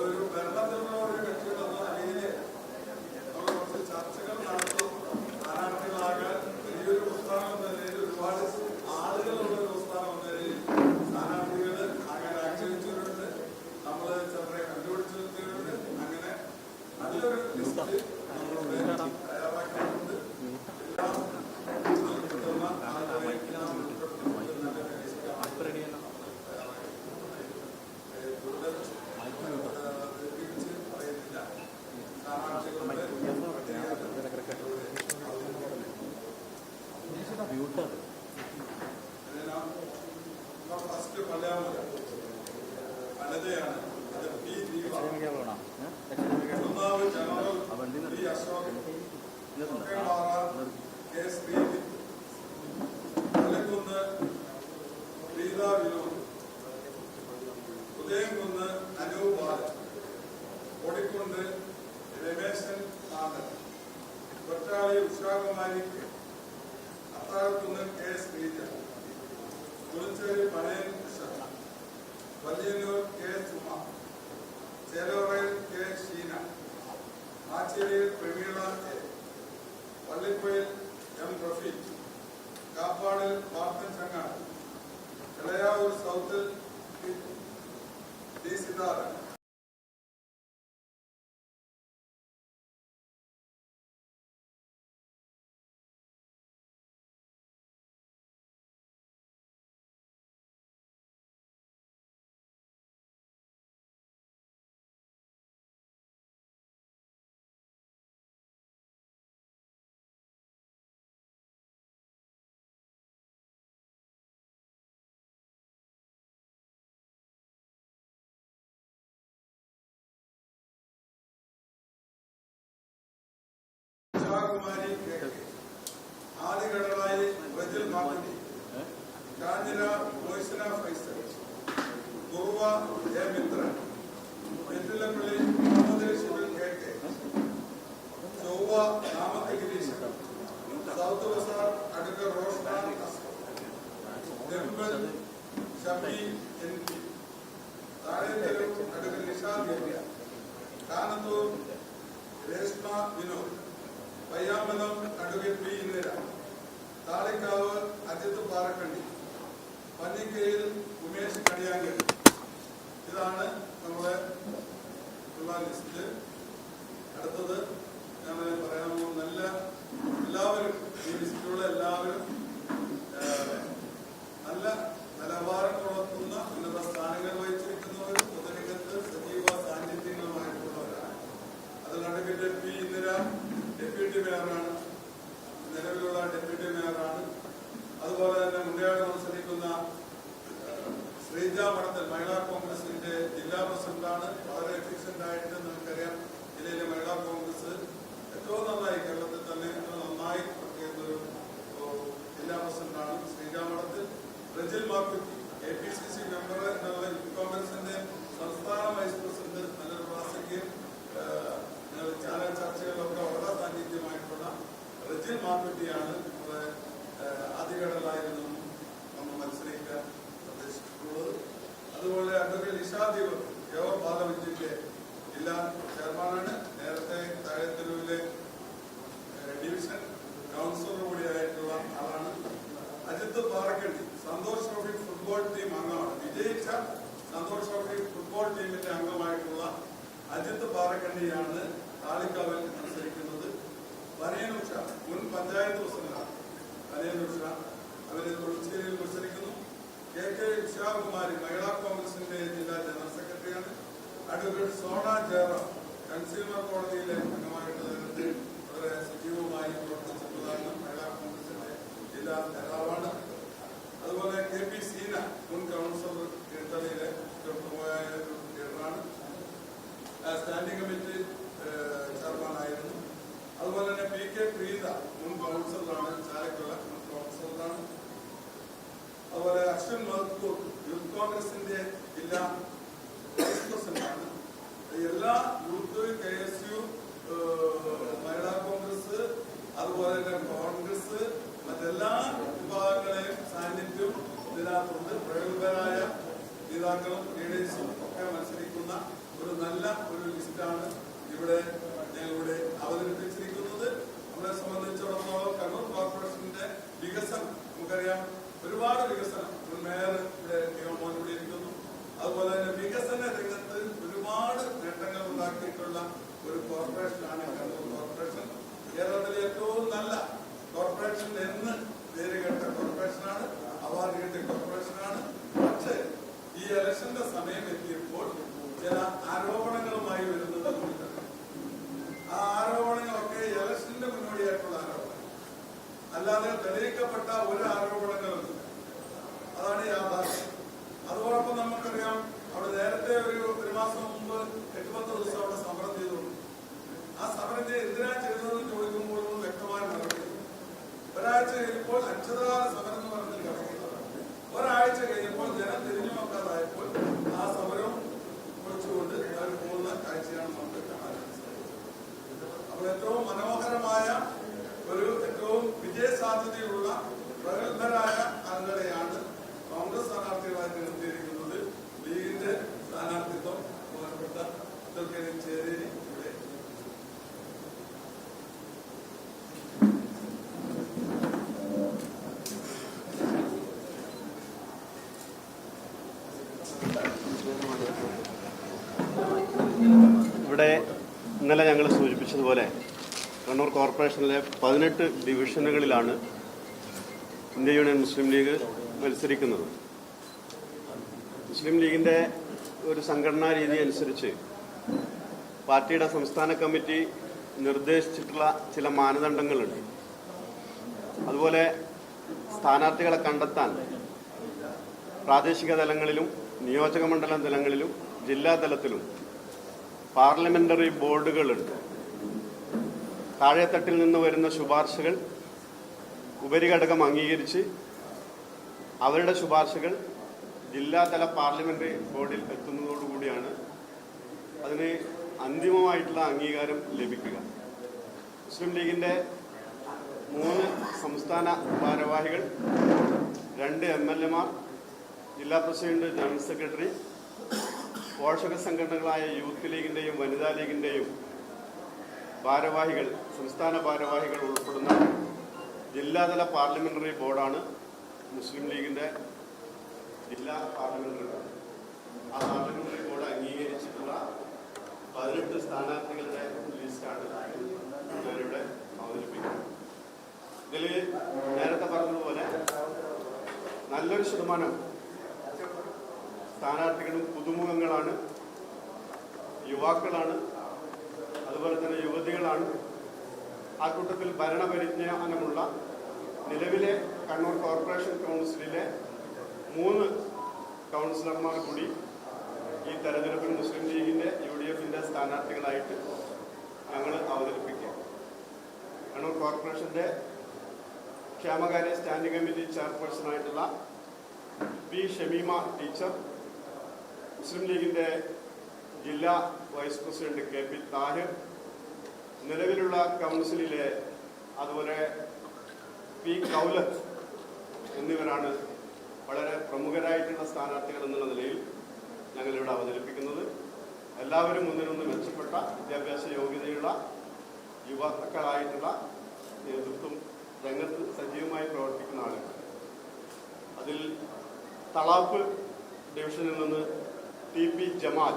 ഒരു ഭരണത്തിലുള്ള ഒരു കക്ഷികളെന്ന നിലയിൽ നമ്മൾ കുറച്ച് ചർച്ചകൾ നടത്തി സ്ഥാനാർത്ഥികളാകാൻ വലിയൊരു പ്രസ്ഥാനം എന്ന നിലയിൽ ഒരുപാട് ആളുകളുള്ള ഒരു പ്രസ്ഥാനം എന്ന നിലയിൽ സ്ഥാനാർത്ഥികൾ ആകാൻ ആഗ്രഹിച്ചവരുണ്ട് നമ്മൾ ചിലരെ കണ്ടുപിടിച്ചു നിർത്തിയവരുണ്ട് അങ്ങനെ നല്ലൊരു ലിസ്റ്റ് നമ്മളിവിടെ തയ്യാറാക്കിയിട്ടുണ്ട് എല്ലാം ഉൾപ്പെടുത്തുന്ന ആളുകളെ എല്ലാം ഉൾപ്പെടുത്തുന്ന നല്ല ലിസ്റ്റാണ് കൂടുതൽ തിരിച്ച് പറയുന്നില്ല സ്ഥാനാർത്ഥികളുടെ ഫസ്റ്റ് മലയാളം വനിതയാണ് അത് പി ദീപ മൂന്നാമത് general P Ashokan ഒക്കേപ്പാറ K Sreejith Pallikkunnu Preetha Vinod Udayamkunnu Anoop Balan ഓടിക്കൊണ്ട് Rameshan Nathan Kottali Ushakumari K Athazhakkunnu K Sreeja Kulicheri Pazhayan Usha Valiyannur K Suma ചേലോറയിൽ K Sheena ആച്ചേരിയിൽ Prameela A പള്ളിപ്പുഴയിൽ M Rafeeq കാപ്പാടിൽ മാർത്തൻ Changad Elayavoor സൗത്തിൽ D സിതാരൻ Ushakumari K K. ആദിഘടനായി Rijil Makkutty Kanjira മൊയ്സന Faisal Kuruva A Mithran Vettilappally Muhammad Shibil K K Chovva നാമത്തെ Gireesan south Bazar അടുക്ക റോഷ്നാൻ ദെമ്പൽ ഷബി N P താഴേത്തരം അടുക്ക Nishad M Kanathur Reshma Vinod Payyambalam advocate P Indira Thalikkavu Ajith Parakkandi. പന്നിക്കയിൽ Umesh കടിയാങ്കൽ. ഇതാണ് നമ്മുടെ ഉള്ള list. അടുത്തത് ഞാൻ പറയാൻ നല്ല എല്ലാവരും ഈ ലിസ്റ്റിലുള്ള എല്ലാവരും നല്ല നിലവാരം പുലർത്തുന്ന ഉന്നത സ്ഥാനങ്ങൾ വഹിച്ചിരിക്കുന്നവരും പൊതുരംഗത്ത് സജീവ സാന്നിധ്യങ്ങളുമായിട്ടുള്ളവരാണ്. അതിൽ അഡ്വക്കേറ്റ് പി ഇന്ദിര ഡെപ്യൂട്ടി മേയറാണ്. നിലവിലുള്ള ഡെപ്യൂട്ടി മേയറാണ്. അതുപോലെ തന്നെ മുണ്ടയാട് മത്സരിക്കുന്ന ശ്രീജ മഠത്തിൽ മഹിളാ കോൺഗ്രസിന്റെ ജില്ലാ പ്രസിഡന്റാണ്. വളരെ എഫിഷ്യന്റ് ആയിട്ട് നമുക്കറിയാം ജില്ലയിലെ മഹിളാ കോൺഗ്രസ് ഏറ്റവും നന്നായി കേരളത്തിൽ തന്നെ ഏറ്റവും നന്നായി വർക്ക് ചെയ്യുന്ന ഒരു ഓ, ജില്ലാ പ്രസിഡന്റാണ് Sreeja Madathil Rijil Makkutty A P C C member എന്നുള്ള യൂത്ത് കോൺഗ്രസിന്റെ സംസ്ഥാന വൈസ് പ്രസിഡന്റ് നല്ലൊരു പ്രാസംഗികൻ ഏഹ്, ഞങ്ങൾ ചാനൽ ചർച്ചകളിലൊക്കെ വളരെ സാന്നിധ്യമായിട്ടുള്ള റജിൽ മാക്കുറ്റിയാണ് നമ്മുടെ ഏഹ്, ആദ്യഘടലായിരുന്നു നമ്മൾ മത്സരിക്കാൻ നിർദ്ദേശിച്ചിട്ടുള്ളത് അതുപോലെ അഡ്വക്കേറ്റ് ഇഷാദീപ് യോഗ പാർലമെന്റിന്റെ ജില്ലാ ചെയർമാനാണ് നേരത്തെ താഴെത്തെരുവിലെ ഏഹ്, ഡിവിഷൻ കൗൺസിലർ കൂടിയായിട്ടുള്ള ആളാണ് Ajith Parakkandi Santhosh trophy football team അംഗമാണ് വിജയിച്ച സന്തോഷ് ട്രോഫി ഫുട്ബോൾ ടീമിന്റെ അംഗമായിട്ടുള്ള അജിത് പാറക്കണ്ണിയാണ് താളിക്കാവിൽ മത്സരിക്കുന്നത്. വനയനുഷ മുൻ പഞ്ചായത്ത് പ്രസിഡന്റാണ്. വനയനുഷ അവർ തൊഴിൽച്ചേരിയിൽ മത്സരിക്കുന്നു. കെ കെ ഇഷാകുമാരി മഹിളാ കോൺഗ്രസിന്റെ ജില്ലാ ജനറൽ സെക്രട്ടറിയാണ്. അഡ്വക്കേറ്റ് സോണ ജയറാം കൺസ്യൂമർ കോടതിയിലെ അംഗമായിട്ട് നേരത്തെ വളരെ സജീവമായി പ്രവർത്തിച്ചിട്ടുള്ളതാണ് മഹിളാ കോൺഗ്രസിന്റെ ജില്ലാ നേതാവാണ്. അതുപോലെ കെ പി സീന മുൻ കൗൺസിലർ ഇട്ടലിയിലെ പോയ ഒരു ലീഡറാണ് ആ സ്റ്റാൻഡിംഗ് കമ്മിറ്റി ഏഹ്, ചെയർമാനായിരുന്നു അതുപോലെ തന്നെ പി കെ പ്രീത മുൻ കൗൺസിലറാണ് ചാലക്കുള്ള മുൻ കൗൺസിലറാണ് അതുപോലെ അശ്വിൻ മഹ്കൂർ യൂത്ത് കോൺഗ്രസിന്റെ ജില്ലാ വൈസ് പ്രസിഡന്റാണ് എല്ലാ youth K S U Mahila Congress അതുപോലെ തന്നെ കോൺഗ്രസ് മറ്റെല്ലാ വിഭാഗങ്ങളെയും സാന്നിധ്യം ഇതിനകത്തുണ്ട് പ്രഗത്ഭരായ നേതാക്കളും ലീഡേഴ്സും ഒക്കെ മത്സരിക്കുന്ന ഒരു നല്ല നല്ല ഒരു ലിസ്റ്റാണ് ഇവിടെ ഞങ്ങളിവിടെ അവതരിപ്പിച്ചിരിക്കുന്നത് നമ്മളെ സംബന്ധിച്ചിടത്തോളം കണ്ണൂർ കോർപ്പറേഷന്റെ വികസനം നമുക്കറിയാം ഒരുപാട് വികസനം ഒരു മേയർ ഇവിടെ നിയമോൻ ഇവിടെ ഇരിക്കുന്നു അതുപോലെ തന്നെ വികസന രംഗത്ത് ഒരുപാട് നേട്ടങ്ങൾ ഉണ്ടാക്കിയിട്ടുള്ള ഒരു കോർപ്പറേഷനാണ് കണ്ണൂർ കോർപ്പറേഷൻ കേരളത്തിലെ ഏറ്റവും നല്ല കോർപ്പറേഷൻ എന്ന് പേര് കേട്ട കോർപ്പറേഷനാണ് അവാർഡ് കിട്ടിയ കോർപ്പറേഷനാണ് പക്ഷേ ഈ ഇലക്ഷന്റെ സമയം എത്തിയപ്പോൾ ചില ആരോപണങ്ങളുമായി വരുന്നത് നമുക്കറിയാം ആ ആരോപണങ്ങളൊക്കെ ഇലക്ഷന്റെ മുന്നോടിയായിട്ടുള്ള ആരോപണം അല്ലാതെ തെളിയിക്കപ്പെട്ട ഒരു ആരോപണങ്ങളും അതാണ് യാഥാർത്ഥ്യം അതോടൊപ്പം നമുക്കറിയാം അവിടെ നേരത്തെ ഒരു ഒരു മാസം മുമ്പ് എട്ടുപത്ത് ദിവസം അവിടെ സമരം ചെയ്തുകൊണ്ട് ആ സമരത്തെ ചെയ്ത് എന്തിനാ ചെയ്തതെന്ന് ചോദിക്കുമ്പോഴൊന്നും വ്യക്തമായി മറുപടി. ഒരാഴ്ച കഴിഞ്ഞപ്പോൾ അച്യുതകാല 사람들이 കോർപ്പറേഷനിലെ പതിനെട്ട് ഡിവിഷനുകളിലാണ് ഇന്ത്യ യൂണിയൻ മുസ്ലിം ലീഗ് മത്സരിക്കുന്നത്. മുസ്ലിം ലീഗിന്റെ ഒരു സംഘടനാ രീതി അനുസരിച്ച് പാർട്ടിയുടെ സംസ്ഥാന കമ്മിറ്റി നിർദ്ദേശിച്ചിട്ടുള്ള ചില മാനദണ്ഡങ്ങളുണ്ട്. അതുപോലെ സ്ഥാനാർത്ഥികളെ കണ്ടെത്താൻ പ്രാദേശിക തലങ്ങളിലും നിയോജക മണ്ഡലം തലങ്ങളിലും ജില്ലാ തലത്തിലും പാർലമെന്ററി ബോർഡുകളുണ്ട്. താഴെത്തട്ടിൽ നിന്ന് വരുന്ന ശുപാർശകൾ ഉപരിഘടകം അംഗീകരിച്ച് അവരുടെ ശുപാർശകൾ ജില്ലാതല പാർലമെന്ററി ബോർഡിൽ എത്തുന്നതോടുകൂടിയാണ് അതിന് അന്തിമമായിട്ടുള്ള അംഗീകാരം ലഭിക്കുക. മുസ്ലിം ലീഗിന്റെ മൂന്ന് സംസ്ഥാന ഭാരവാഹികൾ രണ്ട് എം എൽ എമാർ ജില്ലാ പ്രസിഡന്റ് ജനറൽ സെക്രട്ടറി പോഷക സംഘടനകളായ യൂത്ത് ലീഗിന്റെയും വനിതാ ലീഗിന്റെയും ഭാരവാഹികൾ സംസ്ഥാന ഭാരവാഹികൾ ഉൾപ്പെടുന്ന ജില്ലാതല പാർലമെന്ററി ബോർഡാണ് മുസ്ലിം ലീഗിന്റെ ജില്ലാ പാർലമെന്ററി ബോർഡ്. ആ പാർലമെന്ററി ബോർഡ് അംഗീകരിച്ചിട്ടുള്ള പതിനെട്ട് സ്ഥാനാർത്ഥികളുടെ ലിസ്റ്റാണ് ഞാനിവിടെ അവതരിപ്പിക്കുന്നത്. ഇതിൽ നേരത്തെ പറഞ്ഞതുപോലെ നല്ലൊരു ശതമാനം സ്ഥാനാർത്ഥികളും പുതുമുഖങ്ങളാണ് യുവാക്കളാണ് അതുപോലെ തന്നെ യുവതികളാണ് ആ കൂട്ടത്തിൽ ഭരണപരിജ്ഞാനമുള്ള നിലവിലെ കണ്ണൂർ കോർപ്പറേഷൻ കൗൺസിലിലെ മൂന്ന് കൗൺസിലർമാർ കൂടി ഈ തെരഞ്ഞെടുപ്പിൽ മുസ്ലിം ലീഗിന്റെ യു ഡി എഫിന്റെ സ്ഥാനാർത്ഥികളായിട്ട് ഞങ്ങൾ അവതരിപ്പിക്കുക. കണ്ണൂർ കോർപ്പറേഷന്റെ ക്ഷേമകാര്യ സ്റ്റാൻഡിംഗ് കമ്മിറ്റി ചെയർപേഴ്സണായിട്ടുള്ള പി ഷമീമ ടീച്ചർ മുസ്ലിം ലീഗിന്റെ ജില്ലാ vice president K P Thahir നിലവിലുള്ള കൗൺസിലിലെ അതുപോലെ പി കൗലത്ത് എന്നിവരാണ് വളരെ പ്രമുഖരായിട്ടുള്ള സ്ഥാനാർത്ഥികൾ എന്നുള്ള നിലയിൽ ഞങ്ങളിവിടെ അവതരിപ്പിക്കുന്നത്. എല്ലാവരും ഒന്നിനൊന്ന് മെച്ചപ്പെട്ട വിദ്യാഭ്യാസ യോഗ്യതയുള്ള യുവാക്കളായിട്ടുള്ള നേതൃത്വം രംഗത്ത് സജീവമായി പ്രവർത്തിക്കുന്ന ആളുകൾ. അതിൽ തളാപ്പ് ഡിവിഷനിൽ നിന്ന് T P Jamal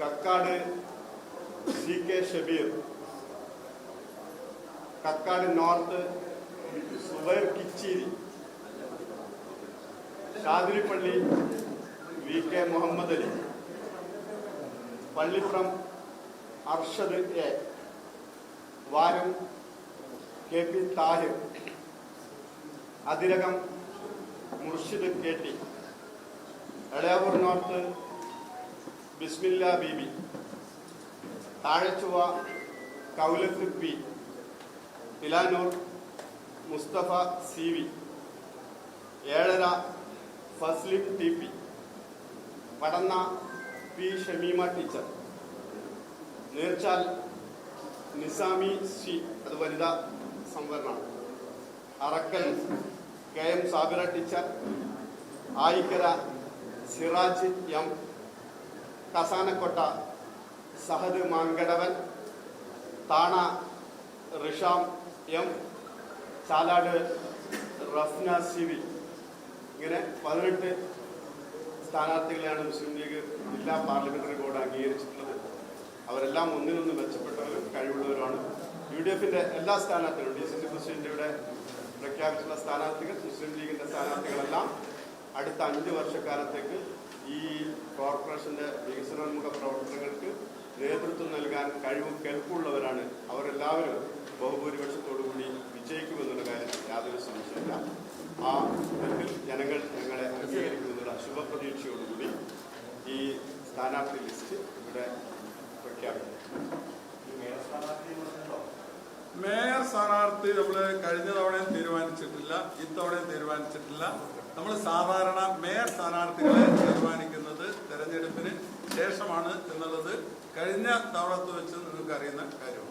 Kakkad C K Shabeer. Kakkad north Zubair Kicheri. Shadiripalli V K Muhammed Ali. Pallipuram Arshad A. Varam K P Thahir. Athirakam Murshid K T. Elayavoor north Bismilla Beebi. Thazhachuva Koulath P Thilanur Musthafa C V Ezhara Fazlim T P Padanna P Shameema teacher. Neerchal Nizami C അത് വനിതാ സംവരണം Arakkal K M Sabira teacher. Ayikkara Siraj M. Kasanakotta Sahad Mankadavan Thana Risham M Chalad Rafna C V. ഇങ്ങനെ പതിനെട്ട് സ്ഥാനാർത്ഥികളെയാണ് മുസ്ലിം league ജില്ലാ parliamentary board അംഗീകരിച്ചിട്ടുള്ളത്. അവരെല്ലാം ഒന്നിനൊന്ന് മെച്ചപ്പെട്ടവരും കഴിവുള്ളവരുമാണ്. യു ഡി എഫിന്റെ എല്ലാ സ്ഥാനാർത്ഥികളും ഡി സി സി പ്രസിഡന്റിയുടെ പ്രഖ്യാപിച്ചിട്ടുള്ള സ്ഥാനാർത്ഥികൾ മുസ്ലിം ലീഗിന്റെ സ്ഥാനാർത്ഥികളെല്ലാം അടുത്ത അഞ്ച് വർഷക്കാലത്തേക്ക് ഈ കോർപ്പറേഷന്റെ വികസനോന്മുഖ പ്രവർത്തനങ്ങൾക്ക് നേതൃത്വം നൽകാൻ കഴിവും കെൽപ്പുള്ളവരാണ് അവരെല്ലാവരും ബഹുഭൂരിപക്ഷത്തോടുകൂടി വിജയിക്കുമെന്നുള്ള കാര്യത്തിൽ യാതൊരു സംശയമില്ല ആ തരത്തിൽ ജനങ്ങൾ ഞങ്ങളെ അംഗീകരിക്കുമെന്നുള്ള ശുഭപ്രതീക്ഷയോടുകൂടി ഈ സ്ഥാനാർത്ഥി ലിസ്റ്റ് ഇവിടെ പ്രഖ്യാപിക്കും മേയർ സ്ഥാനാർത്ഥി നമ്മൾ കഴിഞ്ഞ തവണയും തീരുമാനിച്ചിട്ടില്ല ഇത്തവണയും തീരുമാനിച്ചിട്ടില്ല. നമ്മൾ സാധാരണ മേയർ സ്ഥാനാർത്ഥികളെ തീരുമാനിക്കുന്നത് തെരഞ്ഞെടുപ്പിന് ശേഷമാണ് എന്നുള്ളത് കഴിഞ്ഞ തവണത്ത് വെച്ച് നിങ്ങൾക്ക് അറിയുന്ന കാര്യമാണ്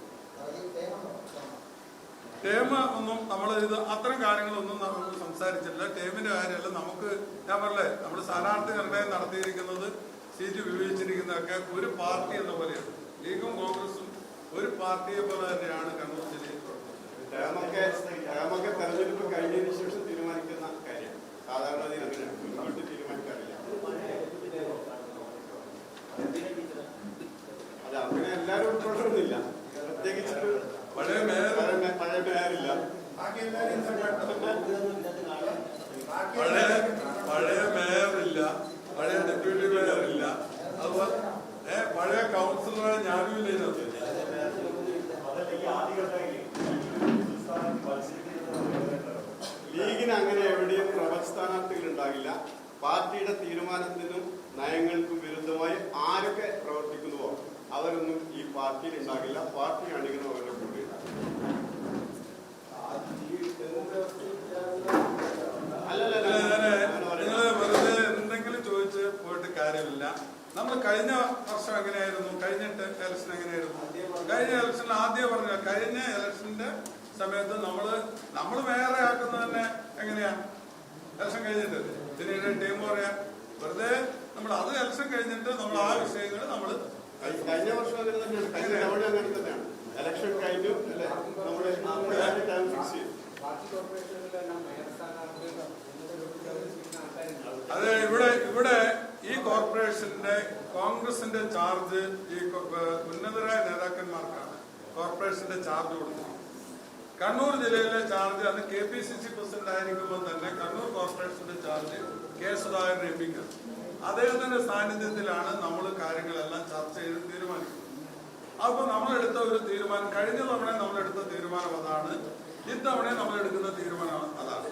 ടേം ഒന്നും നമ്മൾ ഇത് അത്തരം കാര്യങ്ങളൊന്നും നമ്മൾ സംസാരിച്ചില്ല ടേമിന്റെ കാര്യമല്ല നമുക്ക് ഞാൻ പറഞ്ഞേ നമ്മൾ സ്ഥാനാർത്ഥി നിർണയം നടത്തിയിരിക്കുന്നത് സീറ്റ് വിഭജിച്ചിരിക്കുന്നതൊക്കെ ഒരു പാർട്ടി എന്ന പോലെയാണ്. ലീഗും കോൺഗ്രസും ഒരു പാർട്ടിയെ പോലെ തന്നെയാണ് കണ്ണൂർ ജില്ലയിൽ ടേമൊക്കെ ടേമൊക്കെ തെരഞ്ഞെടുപ്പ് കഴിഞ്ഞതിന് ശേഷം തീരുമാനിക്കുന്ന കാര്യം. സാധാരണ മുൻകൂട്ടി തീരുമാനിക്കാറില്ല. അല്ല അങ്ങനെ എല്ലാവരും ഉൾക്കൊള്ളണമെന്നില്ല പ്രത്യേകിച്ചിട്ട് പഴയ പഴയ മേയറില്ല പഴയ പഴയ മേയർ ഇല്ല പഴയ ഡെപ്യൂട്ടി മേയർ ഇല്ല അതുപോലെ ഏ പഴയ കൗൺസിലറെ ഞാനും ഇല്ല ഇതിനകത്ത് ലീഗിന് അങ്ങനെ എവിടെയും പ്രബല സ്ഥാനാർത്ഥികൾ ഉണ്ടാകില്ല പാർട്ടിയുടെ തീരുമാനത്തിനും നയങ്ങൾക്കും വിരുദ്ധമായി ആരൊക്കെ പ്രവർത്തിക്കുന്നുവോ അവരൊന്നും ഈ പാർട്ടിയിൽ ഉണ്ടാകില്ല. പാർട്ടി അണികളും അവരുടെ കൂടെ. കാര്യമില്ല. നമ്മൾ കഴിഞ്ഞ വർഷം എങ്ങനെയായിരുന്നു? കഴിഞ്ഞ ഇലക്ഷൻ എങ്ങനെയായിരുന്നു? കഴിഞ്ഞ ഇലക്ഷനിൽ ആദ്യം പറഞ്ഞ? കഴിഞ്ഞ ഇലക്ഷന്റെ സമയത്ത് നമ്മൾ നമ്മൾ വേറെ ആക്കുന്നത് തന്നെ എങ്ങനെയാ? ഇലക്ഷൻ കഴിഞ്ഞിട്ട്. പിന്നീട് ടീം പറയാ വെറുതെ നമ്മൾ അത് ഇലക്ഷൻ കഴിഞ്ഞിട്ട് നമ്മൾ ആ വിഷയങ്ങൾ നമ്മൾ കഴിഞ്ഞ വർഷം അങ്ങനെ തന്നെയാണ് കഴിഞ്ഞ തവണ അങ്ങനെ തന്നെയാണ്. ഇലക്ഷൻ കഴിഞ്ഞു അല്ലെ? നമ്മുടെ ടൈം ഫിക്സ് ചെയ്തു. അത് ഇവിടെ ഇവിടെ ഈ കോർപ്പറേഷന്റെ കോൺഗ്രസിന്റെ ചാർജ് ഈ ഉന്നതരായ നേതാക്കന്മാർക്കാണ് കോർപ്പറേഷന്റെ ചാർജ് കൊടുക്കുന്നത്. കണ്ണൂർ ജില്ലയിലെ ചാർജ് അന്ന് K P C C president ആയിരിക്കുമ്പോൾ തന്നെ കണ്ണൂർ കോർപ്പറേഷന്റെ ചാർജ് കെ സുധാകരൻ എം പിക്ക് അദ്ദേഹത്തിന്റെ സാന്നിധ്യത്തിലാണ് നമ്മൾ കാര്യങ്ങളെല്ലാം ചർച്ച ചെയ്ത് തീരുമാനിക്കുന്നത്. അപ്പൊ നമ്മളെടുത്ത ഒരു തീരുമാനം കഴിഞ്ഞ തവണ നമ്മളെടുത്ത തീരുമാനം അതാണ് ഇത്തവണ നമ്മൾ എടുക്കുന്ന തീരുമാനം അതാണ്.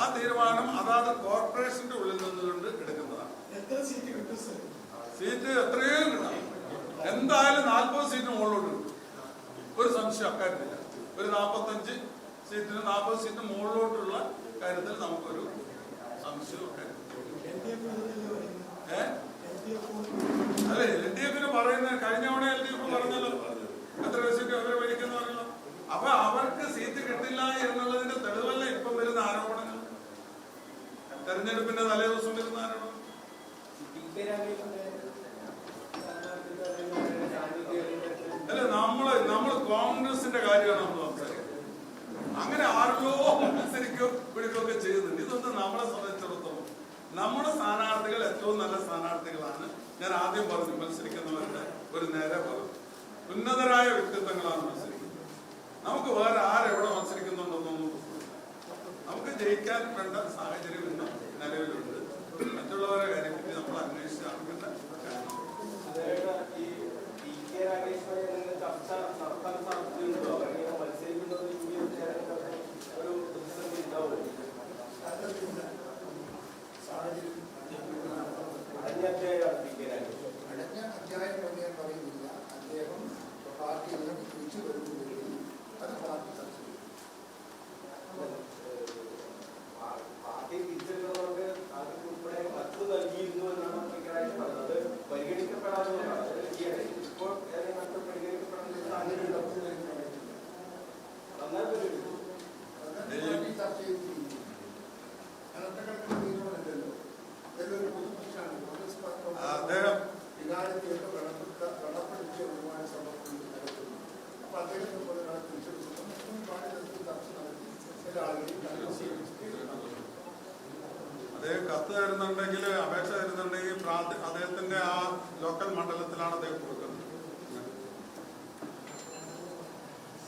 ആ തീരുമാനം അതാത് കോർപ്പറേഷന്റെ ഉള്ളിൽ നിന്നുകൊണ്ട് എടുക്കുന്നതാണ്. സീറ്റ് എത്രയും കിട്ടാം. എന്തായാലും നാൽപ്പത് സീറ്റ് മുകളിലോട്ട് കിട്ടും. ഒരു സംശയം അക്കാര്യത്തില്ല. ഒരു നാൽപ്പത്തഞ്ച് സീറ്റിന് നാൽപ്പത് സീറ്റ് മുകളിലോട്ടുള്ള കാര്യത്തിൽ നമുക്കൊരു സംശയം അല്ലെ എൽ ഡി എഫിന് പറയുന്ന കഴിഞ്ഞ തവണ എൽ ഡി എഫ് പറഞ്ഞല്ലോ. എത്ര സീറ്റ് അവരെ ഭരിക്കുന്ന പറഞ്ഞല്ലോ. അപ്പൊ അവർക്ക് സീറ്റ് കിട്ടില്ല എന്നുള്ളതിന്റെ തെളിവല്ല ഇപ്പൊ വരുന്ന ആരോപണങ്ങൾ? തെരഞ്ഞെടുപ്പിന്റെ തലേദിവസം വരുന്ന ആരോപണം. അല്ല നമ്മൾ നമ്മൾ കോൺഗ്രസിന്റെ കാര്യമാണ് നമ്മൾ സംസാരിക്കുന്നത്. അങ്ങനെ ആരോ മത്സരിക്കോ പിടിക്കുകയൊക്കെ ചെയ്യുന്നുണ്ട്. ഇതൊന്നും നമ്മളെ സംബന്ധിച്ചിടത്തോളം നമ്മുടെ സ്ഥാനാർത്ഥികൾ ഏറ്റവും നല്ല സ്ഥാനാർത്ഥികളാണ്. ഞാൻ ആദ്യം പറഞ്ഞു മത്സരിക്കുന്നവരുടെ ഒരു നേരെ പറഞ്ഞു ഉന്നതരായ വ്യക്തിത്വങ്ങളാണ് മത്സരിക്കുന്നത്. നമുക്ക് വേറെ ആരെവിടെ മത്സരിക്കുന്നുണ്ടെന്നൊന്നും നമുക്ക് ജയിക്കാൻ വേണ്ട സാഹചര്യം ഇന്ന് നിലവിലുണ്ട്. മറ്റുള്ളവരെ കാര്യത്തിൽ നമ്മൾ അന്വേഷിച്ച് അറിയേണ്ട കാര്യമാണ് അടഞ്ഞ അധ്യായം എന്ന് ഞാൻ പറയുന്നില്ല അദ്ദേഹം പാർട്ടിയിൽ നിന്ന് തിരിച്ചു വരുന്നുണ്ടെങ്കിൽ അത് പാർട്ടി ചർച്ച ചെയ്യും പാർട്ടി തിരിച്ചറിഞ്ഞതുകൊണ്ട് അത് ഉൾപ്പെടെ കത്ത് നൽകിയിരുന്നു എന്നാണ് അഭിപ്രായം പറഞ്ഞത് പരിഗണിക്കപ്പെടാവുന്നതാണ് അത് ഈയിടെ ഇപ്പോൾ ഏതെങ്കിലും കത്ത് പരിഗണിക്കപ്പെടുന്ന സാഹചര്യം നന്നായി പരിഗണിച്ചു അത് പാർട്ടി ചർച്ച ചെയ്തിരിക്കുന്നു ഞാൻ ഒറ്റക്കണക്കിന് തീരുമാനമില്ലല്ലോ ഇതൊരു പൊതുപക്ഷമാണ് കോൺഗ്രസ് പാർട്ടി അദ്ദേഹം വികാര അദ്ദേഹത്തിന്റെ ആ ലോക്കൽ മണ്ഡലത്തിലാണ് അദ്ദേഹം കൊടുക്കുന്നത്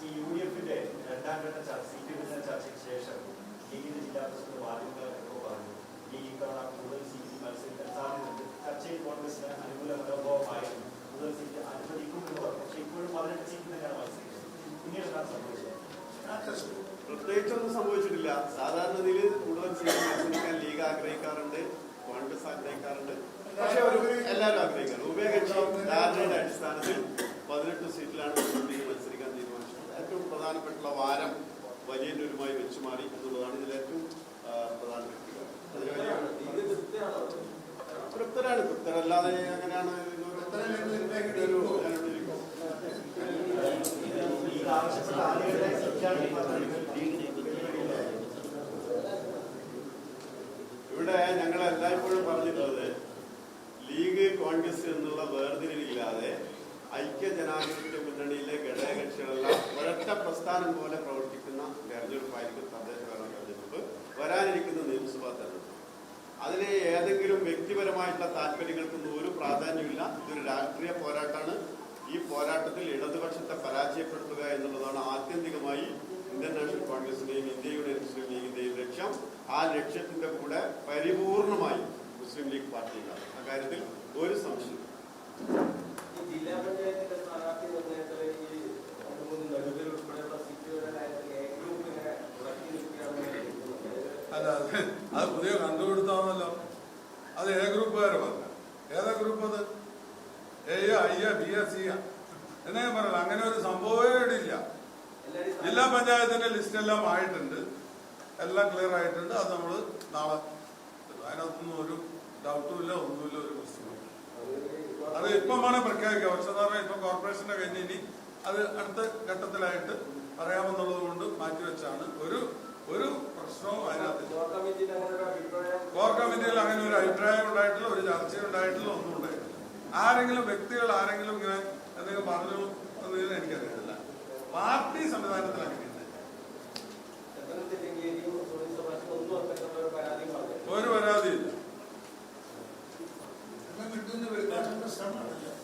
ഈ യു ഡി എഫിന്റെ രണ്ടാം ഘട്ട ചർച്ച സീറ്റ് വിഭജന ചർച്ചയ്ക്ക് ശേഷം ലീഗിന്റെ ജില്ലാ പ്രസിഡന്റ് മാധ്യമങ്ങളൊക്കെ പറഞ്ഞു ലീഗ് ഇത്തവണ കൂടുതൽ സീറ്റ് മത്സരിക്കാൻ സാധ്യതയുണ്ട് ചർച്ചയിൽ കോൺഗ്രസിന് അനുകൂല മനോഭാവമായിരുന്നു കൂടുതൽ സീറ്റ് അനുവദിക്കും എന്ന് പറഞ്ഞു പക്ഷേ ഇപ്പോഴും പതിനെട്ട് സീറ്റ് തന്നെയാണ് മത്സരിക്കുന്നത് പിന്നീട് എന്താണ് സംഭവിച്ചത് പ്രത്യേകിച്ചൊന്നും സംഭവിച്ചിട്ടില്ല. സാധാരണഗതിയിൽ കൂടുതൽ സീറ്റ് മത്സരിക്കാൻ ലീഗ് ആഗ്രഹിക്കാറുണ്ട് കോൺഗ്രസ് ആഗ്രഹിക്കാറുണ്ട്. പക്ഷെ എല്ലാവരും ആഗ്രഹിക്കാറുണ്ട്. ഉഭയകക്ഷി ധാരണയുടെ അടിസ്ഥാനത്തിൽ പതിനെട്ട് സീറ്റിലാണ് മുസ്ലിം ലീഗ് മത്സരിക്കാൻ തീരുമാനിച്ചത് ഏറ്റവും പ്രധാനപ്പെട്ടുള്ള വാരം വലിയന്നൂരുമായി വെച്ചു മാറി എന്നുള്ളതാണ് ഇതിൽ ഏറ്റവും പ്രധാനപ്പെട്ട തൃപ്തരാണ് തൃപ്തരല്ലാതെ അങ്ങനെയാണ് ഇവിടെ ഞങ്ങൾ എല്ലായ്പ്പോഴും പറഞ്ഞിട്ടുള്ളത് ലീഗ് കോൺഗ്രസ് എന്നുള്ള വേർതിരിവില്ലാതെ ഐക്യ ജനാധിപത്യ മുന്നണിയിലെ ഘടകകക്ഷികളെല്ലാം ഒരൊറ്റ പ്രസ്ഥാനം പോലെ പ്രവർത്തിക്കുന്ന തെരഞ്ഞെടുപ്പായിരിക്കും തദ്ദേശ ഭരണ തെരഞ്ഞെടുപ്പ് വരാനിരിക്കുന്ന നിയമസഭാ തെരഞ്ഞെടുപ്പ്. അതിന് ഏതെങ്കിലും വ്യക്തിപരമായിട്ടുള്ള താല്പര്യങ്ങൾക്കൊന്നും ഒരു പ്രാധാന്യമില്ല ഇതൊരു രാഷ്ട്രീയ പോരാട്ടമാണ് ഈ പോരാട്ടത്തിൽ ഇടതുപക്ഷത്തെ പരാജയപ്പെടുത്തുക എന്നുള്ളതാണ് ആത്യന്തികമായി ഇന്ത്യൻ നാഷണൽ കോൺഗ്രസിന്റെയും ഇന്ത്യയുടെ മുസ്ലിം ലീഗിന്റെയും ലക്ഷ്യം. ആ ലക്ഷ്യത്തിന്റെ കൂടെ പരിപൂർണമായി മുസ്ലിം ലീഗ് പാർട്ടിയിലാണ് അക്കാര്യത്തിൽ ഒരു സംശയം ജില്ലാ ഈ. അല്ല അത് അത് പുതിയ അത് എ ഗ്രൂപ്പുകാരെ പറഞ്ഞു? ഏതാ ഗ്രൂപ്പ് അത്? എ ഐ ബി സി ഞാൻ പറയല അങ്ങനെ ഒരു സംഭവമേ എല്ലാവരും ജില്ലാ പഞ്ചായത്തിന്റെ ലിസ്റ്റ് എല്ലാം ആയിട്ടുണ്ട്. എല്ലാം ക്ലിയർ ആയിട്ടുണ്ട്. അത് നമ്മൾ നാളെ അതിനകത്തൊന്നും ഒരു ഡൗട്ടും ഇല്ല ഒന്നുമില്ല ഒരു പ്രശ്നവും അത് ഇപ്പമാണ് പ്രഖ്യാപിക്കുക പക്ഷേ ഇപ്പം കോർപ്പറേഷന്റെ കഴിഞ്ഞ് ഇനി അത് അടുത്ത ഘട്ടത്തിലായിട്ട് പറയാമെന്നുള്ളത് കൊണ്ട് മാറ്റിവെച്ചാണ് ഒരു ഒരു പ്രശ്നവും അതിനകത്ത് കോർ കമ്മിറ്റിയിൽ അങ്ങനെ ഒരു അഭിപ്രായം? ഉണ്ടായിട്ടില്ല ഒരു ചർച്ച ഉണ്ടായിട്ടില്ല ഒന്നും ഉണ്ടായിട്ടില്ല. ആരെങ്കിലും വ്യക്തികൾ ആരെങ്കിലും ഇങ്ങനെ എന്തെങ്കിലും പറഞ്ഞു എന്നതിന് എനിക്കറിയത്തില്ല. പാർട്ടി സംവിധാനത്തിൽ അങ്ങനെയുണ്ട് ഒരു പരാതിയില്ല കിട്ടുന്ന വരുത്താനുള്ള ശ്രമം